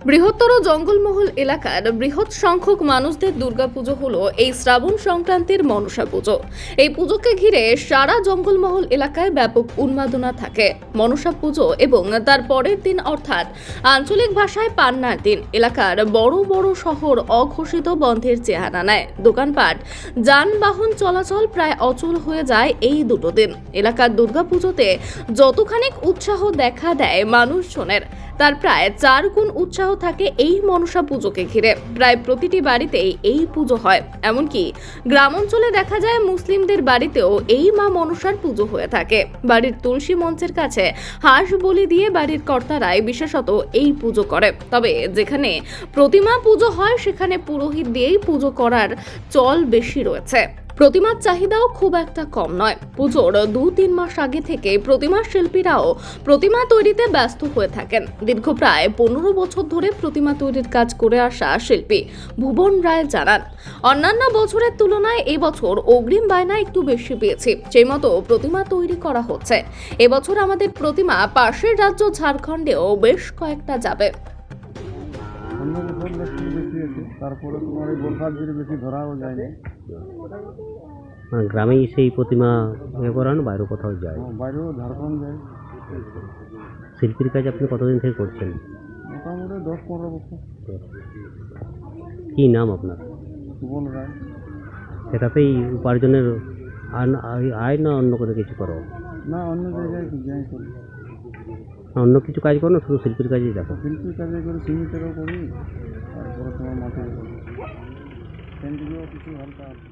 বৃহত্তর জঙ্গলমহল এলাকার বৃহৎ সংখ্যক মানুষদের দুর্গাপুজো হলো এই শ্রাবণ সংক্রান্তির মনসা পুজো। এই পুজোকে ঘিরে সারা জঙ্গলমহল এলাকায় ব্যাপক উন্মাদনা থাকে। মনসা পুজো এবং তার পরের দিন অর্থাৎ আঞ্চলিক ভাষায় পান্নার দিন এলাকার বড় বড় শহর অঘোষিত বন্ধের চেহারা নেয়। দোকানপাট, যানবাহন চলাচল প্রায় অচল হয়ে যায় এই দুটো দিন। এলাকার দুর্গাপুজোতে যতখানিক উৎসাহ দেখা দেয় মানুষজনের, তার প্রায় চার গুণ উৎসাহ থাকে এই মনসা পুজোকে ঘিরে। প্রায় প্রতিটি বাড়িতেই এই পুজো হয়। এমনকি গ্রাম অঞ্চলে দেখা যায় মুসলিমদের বাড়িতেও এই মা মনসার পুজো হয়ে থাকে। বাড়ির তুলসী মঞ্চের কাছে হাঁস বলি দিয়ে বাড়ির কর্তারাই বিশেষত এই পুজো করে। তবে যেখানে প্রতিমা পুজো হয়, সেখানে পুরোহিত দিয়েই পুজো করার চল বেশি রয়েছে। প্রতিমার চাহিদাও খুব একটা কম নয়। পুজোর দু তিন মাস আগে থেকে প্রতিমা শিল্পীরাও প্রতিমা তৈরিতে ব্যস্ত হয়ে থাকেন। দীর্ঘ প্রায় পনেরো বছর ধরে প্রতিমা তৈরির কাজ করে আসা শিল্পী ভুবন রায় জানান, অন্যান্য বছরের তুলনায় এবছর অগ্রিম বায়না একটু বেশি পেয়েছি। সেই মতো প্রতিমা তৈরি করা হচ্ছে। এবছর আমাদের প্রতিমা পাশের রাজ্য ঝাড়খণ্ডেও বেশ কয়েকটা যাবে। আছে তারপরে তোমার এই বরসার দিনে বেশি ধরাও যায়নি। মানে গ্রামেই সেই প্রতিমা ইয়ে করান বাইরে কোথাও যায়। বাইরেও ঝাড়খণ্ড যায়। শিল্পীর কাজ আপনি কতদিন থেকে করছেন? মোটামুটি দশ পনেরো বছর। কি নাম আপনার? সুবল রায়। সেটাতেই উপার্জনের আয়- না অন্য কোনো কিছু করো? না অন্য জায়গায় যাই করি। অন্য কিছু কাজ করো না শুধু শিল্পীর কাজেই দেখো? শিল্পীর কাজে করি করি তারপরে তোমার মাটির করি সেন্টিগুলো কিছু হালকা আছে